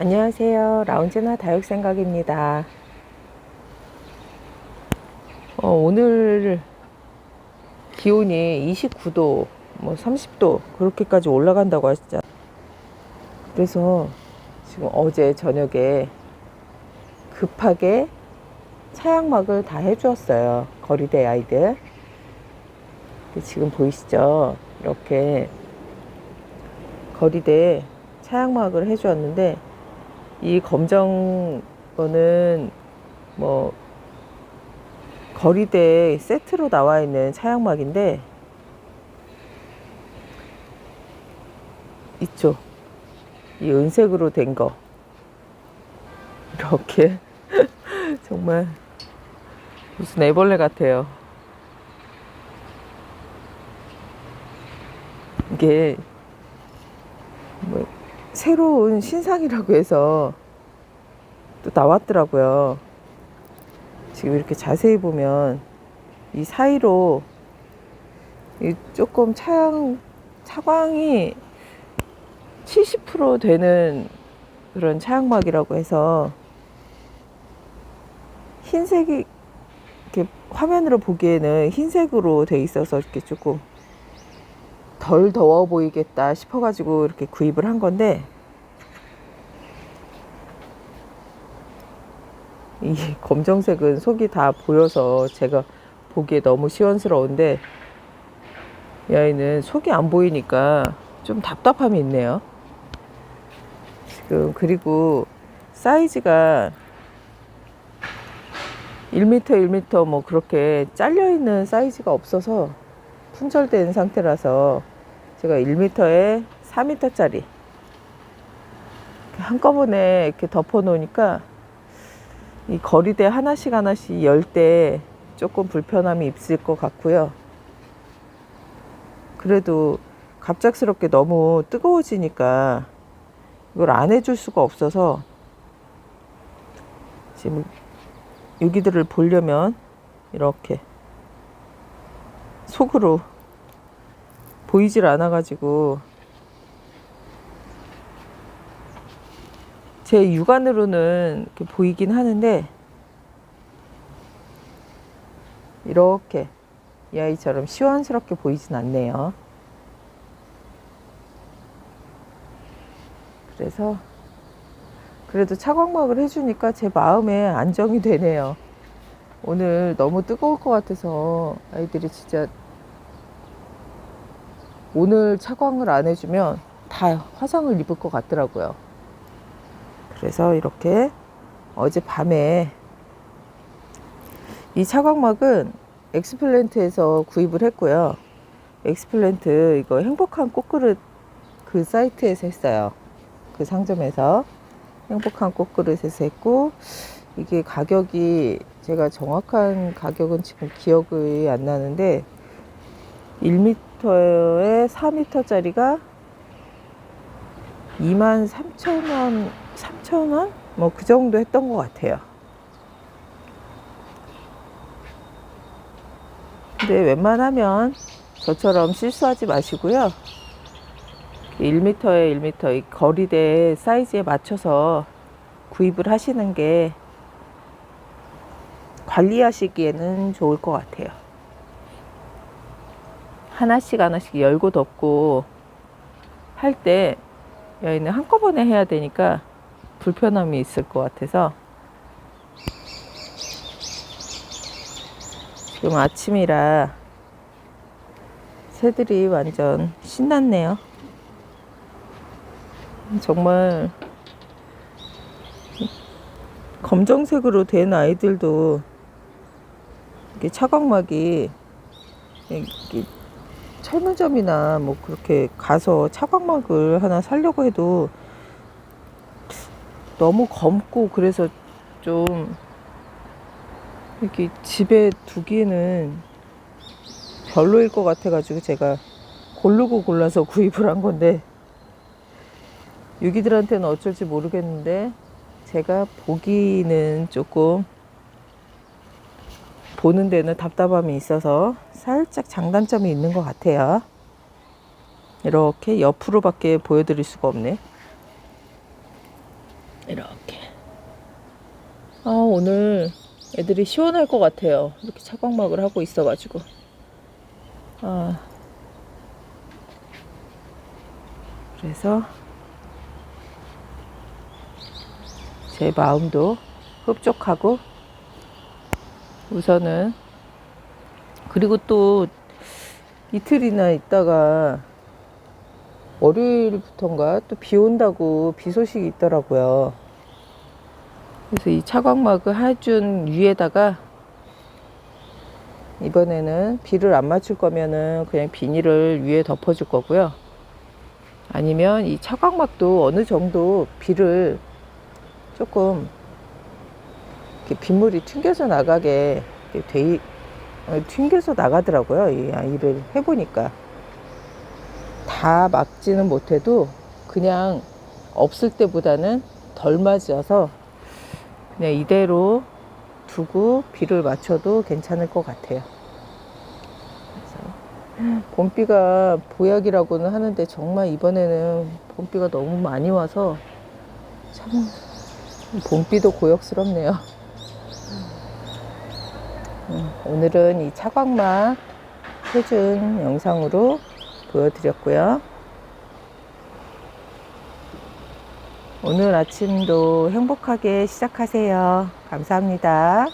안녕하세요. 라운지나 다육생각입니다. 어, 오늘 기온이 29도, 뭐 30도 그렇게까지 올라간다고 하시죠. 그래서 지금 어제 저녁에 급하게 차양막을 다 해주었어요. 거리대 아이들. 지금 보이시죠? 이렇게 거리대 차양막을 해주었는데 이 검정 거는 뭐 거리대 세트로 나와 있는 차양막인데 있죠. 이 은색으로 된 거. 이렇게 정말 무슨 애벌레 같아요. 이게 뭐 새로운 신상이라고 해서 또 나왔더라고요. 지금 이렇게 자세히 보면 이 사이로 이 조금 차양 차광이 70% 되는 그런 차양막이라고 해서 흰색이 이렇게 화면으로 보기에는 흰색으로 돼 있어서 이렇게 조금 덜 더워 보이겠다 싶어가지고 이렇게 구입을 한 건데 이 검정색은 속이 다 보여서 제가 보기에 너무 시원스러운데 이 아이는 속이 안 보이니까 좀 답답함이 있네요. 지금 그리고 사이즈가 1m, 1m 뭐 그렇게 잘려 있는 사이즈가 없어서 품절된 상태라서 제가 1m에 4m짜리 한꺼번에 이렇게 덮어 놓으니까 이 거리대 하나씩 하나씩 열 때 조금 불편함이 있을 것 같고요. 그래도 갑작스럽게 너무 뜨거워지니까 이걸 안 해줄 수가 없어서 지금 여기들을 보려면 이렇게 속으로 보이질 않아 가지고 제 육안으로는 이렇게 보이긴 하는데 이렇게 이 아이처럼 시원스럽게 보이진 않네요. 그래서 그래도 차광막을 해주니까 제 마음에 안정이 되네요. 오늘 너무 뜨거울 것 같아서 아이들이 진짜 오늘 차광을 안 해주면 다 화상을 입을 것 같더라고요. 그래서 이렇게 어제 밤에 이 차광막은 엑스플랜트에서 구입을 했고요. 엑스플랜트 이거 행복한 꽃그릇 그 사이트에서 했어요. 그 상점에서 행복한 꽃그릇에서 했고 이게 가격이 제가 정확한 가격은 지금 기억이 안 나는데 1m 에 4m짜리가 2만 3천 원, 3천 원? 뭐 그 정도 했던 것 같아요. 근데 웬만하면 저처럼 실수하지 마시고요. 1m에 1m 이 거리대 사이즈에 맞춰서 구입을 하시는 게 관리하시기에는 좋을 것 같아요. 하나씩 하나씩 열고 덮고 할 때 여기는 한꺼번에 해야 되니까 불편함이 있을 것 같아서 지금 아침이라 새들이 완전 신났네요. 정말 검정색으로 된 아이들도 이렇게 차광막이 이렇게 철물점이나 뭐 그렇게 가서 차광막을 하나 사려고 해도 너무 검고 그래서 좀 이렇게 집에 두기에는 별로일 것 같아가지고 제가 고르고 골라서 구입을 한 건데 유기들한테는 어쩔지 모르겠는데 제가 보기는 조금 보는 데는 답답함이 있어서 살짝 장단점이 있는 것 같아요. 이렇게 옆으로밖에 보여드릴 수가 없네. 이렇게. 아, 오늘 애들이 시원할 것 같아요. 이렇게 차광막을 하고 있어가지고. 아. 그래서 제 마음도 흡족하고 우선은 그리고 또 이틀이나 있다가 월요일부터인가 또 비 온다고 비 소식이 있더라고요. 그래서 이 차광막을 해준 위에다가 이번에는 비를 안 맞출 거면은 그냥 비닐을 위에 덮어줄 거고요. 아니면 이 차광막도 어느 정도 비를 조금 빗물이 튕겨서 나가게 돼, 튕겨서 나가더라고요. 이 아이를 해보니까. 다 막지는 못해도 그냥 없을 때보다는 덜 맞아서 그냥 이대로 두고 비를 맞춰도 괜찮을 것 같아요. 그래서 봄비가 보약이라고는 하는데 정말 이번에는 봄비가 너무 많이 와서 참 봄비도 고역스럽네요. 음, 오늘은 이 차광막 해준 영상으로 보여드렸고요. 오늘 아침도 행복하게 시작하세요. 감사합니다.